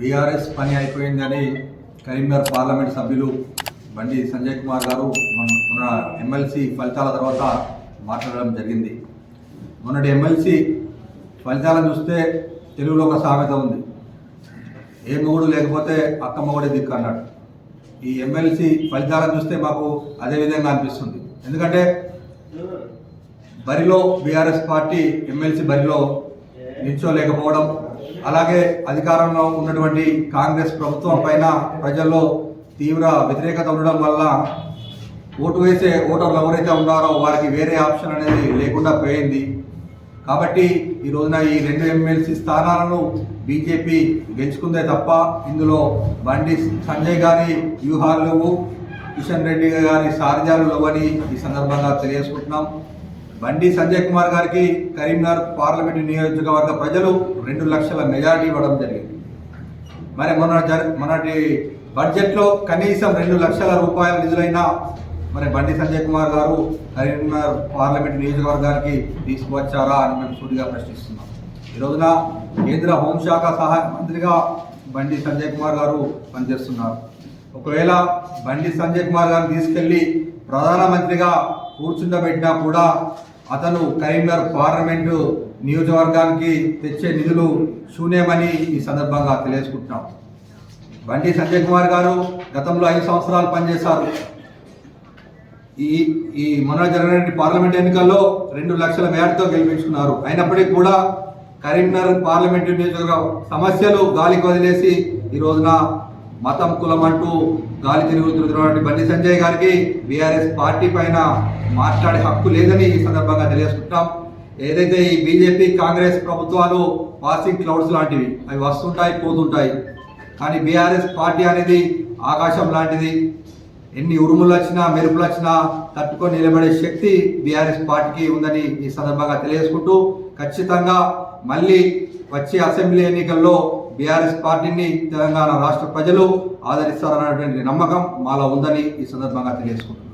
BRS పని అయిపోయిందని Karimnagar parliament సభ్యులు బండి సంజయ్ కుమార్ గారు మొన్న ఎమ్మెల్సీ ఫలితాల తర్వాత మాట్లాడడం జరిగింది. మొన్నటి ఎమ్మెల్సీ ఫలితాలను చూస్తే తెలుగులో ఒక సామెత ఉంది. ఏ మొగుడు లేకపోతే అక్క మొగుడే దిక్కు అన్నాడు. ఈ ఎమ్మెల్సీ ఫలితాలను చూస్తే మాకు అదే విధంగా అనిపిస్తుంది. ఎందుకంటే బరిలో బీఆర్ఎస్ పార్టీ ఎమ్మెల్సీ బరిలో నిల్చోలేకపోవడం అలాగే అధికారంలో ఉన్నటువంటి కాంగ్రెస్ ప్రభుత్వం పైన ప్రజల్లో తీవ్ర వ్యతిరేకత ఉండడం వల్ల ఓటు వేసే ఓటర్లు ఎవరైతే ఉన్నారో వారికి వేరే ఆప్షన్ అనేది లేకుండా పోయింది. కాబట్టి ఈ రోజున ఈ రెండు ఎమ్మెల్సీ స్థానాలను బీజేపీ గెలుచుకుందే తప్ప ఇందులో బండి సంజయ్ గారి వ్యూహాలు లేవు కిషన్ రెడ్డి గారి సారథ్యాలు లేవని ఈ సందర్భంగా తెలియజేసుకుంటున్నాం. బండి సంజయ్ కుమార్ గారికి కరీంనగర్ పార్లమెంటు నియోజకవర్గ ప్రజలు రెండు లక్షల మెజారిటీ ఇవ్వడం జరిగింది. మరి మొన్న మొన్నటి బడ్జెట్లో కనీసం రెండు లక్షల రూపాయల నిధులైనా మరి బండి సంజయ్ కుమార్ గారు కరీంనగర్ పార్లమెంట్ నియోజకవర్గానికి తీసుకువచ్చారా అని మేము సూటిగా ప్రశ్నిస్తున్నాం. ఈ రోజున కేంద్ర హోంశాఖ సహాయ మంత్రిగా బండి సంజయ్ కుమార్ గారు పనిచేస్తున్నారు. ఒకవేళ బండి సంజయ్ కుమార్ గారిని తీసుకెళ్ళి ప్రధానమంత్రిగా కూర్చుండబెట్టినా కూడా అతను కరీంనగర్ పార్లమెంటు నియోజకవర్గానికి తెచ్చే నిధులు శూన్యమని ఈ సందర్భంగా తెలియజేసుకుంటున్నాం. బండి సంజయ్ కుమార్ గారు గతంలో ఐదు సంవత్సరాలు పనిచేశారు. ఈ ఈ మొన్న జరిగిన పార్లమెంట్ ఎన్నికల్లో రెండు లక్షల మేరతో గెలిపించుకున్నారు. అయినప్పటికీ కూడా కరీంనగర్ పార్లమెంటు నియోజకవర్గ సమస్యలు గాలికి వదిలేసి ఈ రోజున మతం కులం అంటూ గాలి తిరుగుతున్నటువంటి బండి సంజయ్ గారికి బీఆర్ఎస్ పార్టీ పైన మాట్లాడే హక్కు లేదని ఈ సందర్భంగా తెలియజేసుకుంటాం. ఏదైతే ఈ బీజేపీ కాంగ్రెస్ ప్రభుత్వాలు పాసింగ్ క్లౌడ్స్ లాంటివి అవి వస్తుంటాయి పోతుంటాయి. కానీ బీఆర్ఎస్ పార్టీ అనేది ఆకాశం లాంటిది. ఎన్ని ఉరుములు వచ్చినా మెరుపులు వచ్చినా తట్టుకొని నిలబడే శక్తి బీఆర్ఎస్ పార్టీకి ఉందని ఈ సందర్భంగా తెలియజేసుకుంటూ ఖచ్చితంగా మళ్ళీ వచ్చే అసెంబ్లీ ఎన్నికల్లో బీఆర్ఎస్ పార్టీని తెలంగాణ రాష్ట్ర ప్రజలు ఆదరిస్తారన్నటువంటి నమ్మకం మాలో ఉందని ఈ సందర్భంగా తెలియజేసుకుంటున్నాను.